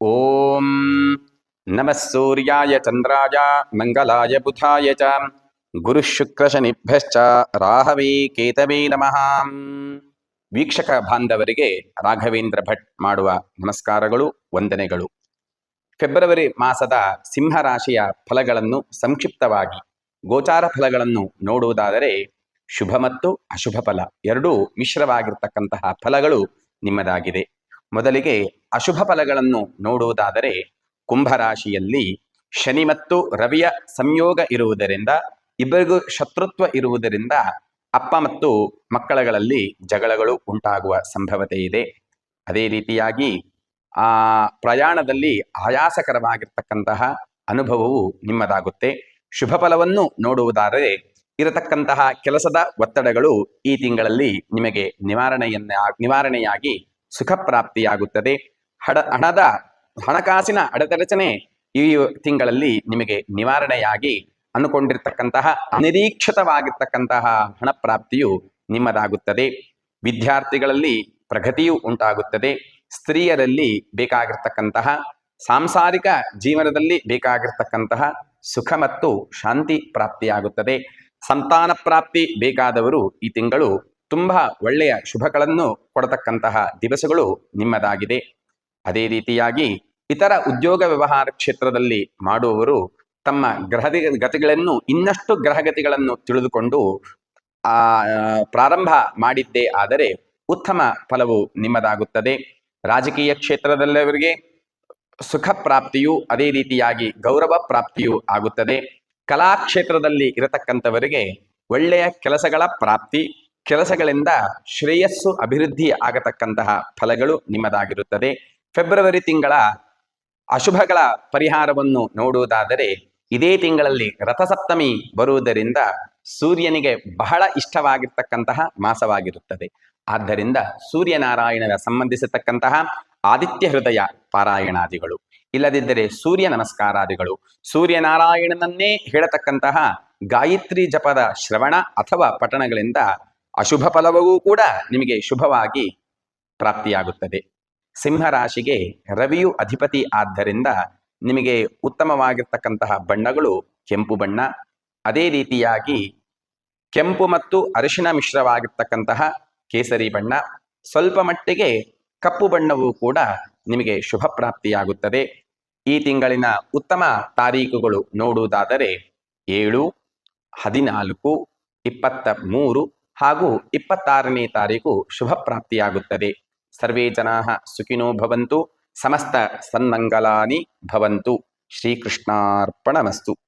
ಓಂ ನಮಃ ಸೂರ್ಯಾಯ ಚಂದ್ರಾಯ ಮಂಗಲಾಯ ಬುಧಾಯ ಚ ಗುರುಶುಕ್ರಶನಿಭ್ಯಶ್ಚ ರಾಹವೇ ಕೇತವೇ ನಮಃ ವೀಕ್ಷಕ ಬಾಂಧವರಿಗೆ ರಾಘವೇಂದ್ರ ಭಟ್ ಮಾಡುವ ನಮಸ್ಕಾರಗಳು, ವಂದನೆಗಳು. ಫೆಬ್ರವರಿ ಮಾಸದ ಸಿಂಹರಾಶಿಯ ಫಲಗಳನ್ನು ಸಂಕ್ಷಿಪ್ತವಾಗಿ, ಗೋಚಾರ ಫಲಗಳನ್ನು ನೋಡುವುದಾದರೆ ಶುಭ ಮತ್ತು ಅಶುಭ ಫಲ ಎರಡೂ ಮಿಶ್ರವಾಗಿರ್ತಕ್ಕಂತಹ ಫಲಗಳು ನಿಮ್ಮದಾಗಿದೆ. ಮೊದಲಿಗೆ ಅಶುಭ ಫಲಗಳನ್ನು ನೋಡುವುದಾದರೆ ಕುಂಭರಾಶಿಯಲ್ಲಿ ಶನಿ ಮತ್ತು ರವಿಯ ಸಂಯೋಗ ಇರುವುದರಿಂದ, ಇಬ್ಬರಿಗೂ ಶತ್ರುತ್ವ ಇರುವುದರಿಂದ ಅಪ್ಪ ಮತ್ತು ಮಕ್ಕಳಗಳಲ್ಲಿ ಜಗಳಗಳು ಉಂಟಾಗುವ ಸಂಭವತೆ ಇದೆ. ಅದೇ ರೀತಿಯಾಗಿ ಆ ಪ್ರಯಾಣದಲ್ಲಿ ಆಯಾಸಕರವಾಗಿರ್ತಕ್ಕಂತಹ ಅನುಭವವು ನಿಮ್ಮದಾಗುತ್ತೆ. ಶುಭ ಫಲವನ್ನು ನೋಡುವುದಾದರೆ ಇರತಕ್ಕಂತಹ ಕೆಲಸದ ಒತ್ತಡಗಳು ಈ ತಿಂಗಳಲ್ಲಿ ನಿಮಗೆ ನಿವಾರಣೆಯನ್ನ, ನಿವಾರಣೆಯಾಗಿ ಸುಖ ಪ್ರಾಪ್ತಿಯಾಗುತ್ತದೆ ಹಡ, ಹಣದ, ಹಣಕಾಸಿನ ಅಡೆತಡಚನೆ ಈ ತಿಂಗಳಲ್ಲಿ ನಿಮಗೆ ನಿವಾರಣೆಯಾಗಿ ಅನುಕೊಂಡಿರ್ತಕ್ಕಂತಹ ಅನಿರೀಕ್ಷಿತವಾಗಿರ್ತಕ್ಕಂತಹ ಹಣ ಪ್ರಾಪ್ತಿಯು ನಿಮ್ಮದಾಗುತ್ತದೆ. ವಿದ್ಯಾರ್ಥಿಗಳಲ್ಲಿ ಪ್ರಗತಿಯು ಉಂಟಾಗುತ್ತದೆ. ಸ್ತ್ರೀಯರಲ್ಲಿ ಬೇಕಾಗಿರ್ತಕ್ಕಂತಹ, ಸಾಂಸಾರಿಕ ಜೀವನದಲ್ಲಿ ಬೇಕಾಗಿರ್ತಕ್ಕಂತಹ ಸುಖ ಮತ್ತು ಶಾಂತಿ ಪ್ರಾಪ್ತಿಯಾಗುತ್ತದೆ. ಸಂತಾನ ಪ್ರಾಪ್ತಿ ಬೇಕಾದವರು ಈ ತಿಂಗಳು ತುಂಬಾ ಒಳ್ಳೆಯ ಶುಭಗಳನ್ನು ಕೊಡತಕ್ಕಂತಹ ದಿವಸಗಳು ನಿಮ್ಮದಾಗಿದೆ. ಅದೇ ರೀತಿಯಾಗಿ ಇತರ ಉದ್ಯೋಗ ವ್ಯವಹಾರ ಕ್ಷೇತ್ರದಲ್ಲಿ ಮಾಡುವವರು ತಮ್ಮ ಗ್ರಹ ಗತಿಗಳನ್ನು, ಇನ್ನಷ್ಟು ಗ್ರಹಗತಿಗಳನ್ನು ತಿಳಿದುಕೊಂಡು, ಆ, ಪ್ರಾರಂಭ ಮಾಡಿದ್ದೇ ಆದರೆ ಉತ್ತಮ ಫಲವು ನಿಮ್ಮದಾಗುತ್ತದೆ. ರಾಜಕೀಯ ಕ್ಷೇತ್ರದಲ್ಲವರಿಗೆ ಸುಖ ಪ್ರಾಪ್ತಿಯು, ಅದೇ ರೀತಿಯಾಗಿ ಗೌರವ ಪ್ರಾಪ್ತಿಯು ಆಗುತ್ತದೆ. ಕಲಾ ಕ್ಷೇತ್ರದಲ್ಲಿ ಇರತಕ್ಕಂಥವರಿಗೆ ಒಳ್ಳೆಯ ಕೆಲಸಗಳ ಪ್ರಾಪ್ತಿ ಕೆಲಸಗಳಿಂದ ಶ್ರೇಯಸ್ಸು ಅಭಿವೃದ್ಧಿ ಆಗತಕ್ಕಂತಹ ಫಲಗಳು ನಿಮ್ಮದಾಗಿರುತ್ತದೆ. ಫೆಬ್ರವರಿ ತಿಂಗಳ ಅಶುಭಗಳ ಪರಿಹಾರವನ್ನು ನೋಡುವುದಾದರೆ, ಇದೇ ತಿಂಗಳಲ್ಲಿ ರಥಸಪ್ತಮಿ ಬರುವುದರಿಂದ ಸೂರ್ಯನಿಗೆ ಬಹಳ ಇಷ್ಟವಾಗಿರ್ತಕ್ಕಂತಹ ಮಾಸವಾಗಿರುತ್ತದೆ. ಆದ್ದರಿಂದ ಸೂರ್ಯನಾರಾಯಣನ ಸಂಬಂಧಿಸತಕ್ಕಂತಹ ಆದಿತ್ಯ ಹೃದಯ ಪಾರಾಯಣಾದಿಗಳು. ಇಲ್ಲದಿದ್ದರೆ ಸೂರ್ಯ ನಮಸ್ಕಾರಾದಿಗಳು. ಸೂರ್ಯನಾರಾಯಣನನ್ನೇ ಹೇಳತಕ್ಕಂತಹ ಗಾಯತ್ರಿ ಜಪದ ಶ್ರವಣ ಅಥವಾ ಪಠಣಗಳಿಂದ ಅಶುಭ ಫಲವೂ ಕೂಡ ನಿಮಗೆ ಶುಭವಾಗಿ ಪ್ರಾಪ್ತಿಯಾಗುತ್ತದೆ. ಸಿಂಹರಾಶಿಗೆ ರವಿಯು ಅಧಿಪತಿ ಆದ್ದರಿಂದ ನಿಮಗೆ ಉತ್ತಮವಾಗಿರ್ತಕ್ಕಂತಹ ಬಣ್ಣಗಳು ಕೆಂಪು ಬಣ್ಣ, ಅದೇ ರೀತಿಯಾಗಿ ಕೆಂಪು ಮತ್ತು ಅರಿಶಿಣ ಮಿಶ್ರವಾಗಿರ್ತಕ್ಕಂತಹ ಕೇಸರಿ ಬಣ್ಣ, ಸ್ವಲ್ಪ ಮಟ್ಟಿಗೆ ಕಪ್ಪು ಬಣ್ಣವೂ ಕೂಡ ನಿಮಗೆ ಶುಭ ಪ್ರಾಪ್ತಿಯಾಗುತ್ತದೆ. ಈ ತಿಂಗಳಿನ ಉತ್ತಮ ತಾರೀಕುಗಳು ನೋಡುವುದಾದರೆ ಏಳು, ಹದಿನಾಲ್ಕು, ಇಪ್ಪತ್ತ ಮೂರು ಹಾಗೂ ಇಪ್ಪತ್ತಾರನೇ ತಾರೀಕು ಶುಭ ಪ್ರಾಪ್ತಿಯಾಗುತ್ತದೆ. ಸರ್ವೇ ಜನಾ ಸುಖಿನೋ ಭವಂತು ಸಮಸ್ತ ಸನ್ಮಂಗಲಾನಿ ಭವಂತು. ಶ್ರೀಕೃಷ್ಣಾರ್ಪಣಮಸ್ತು.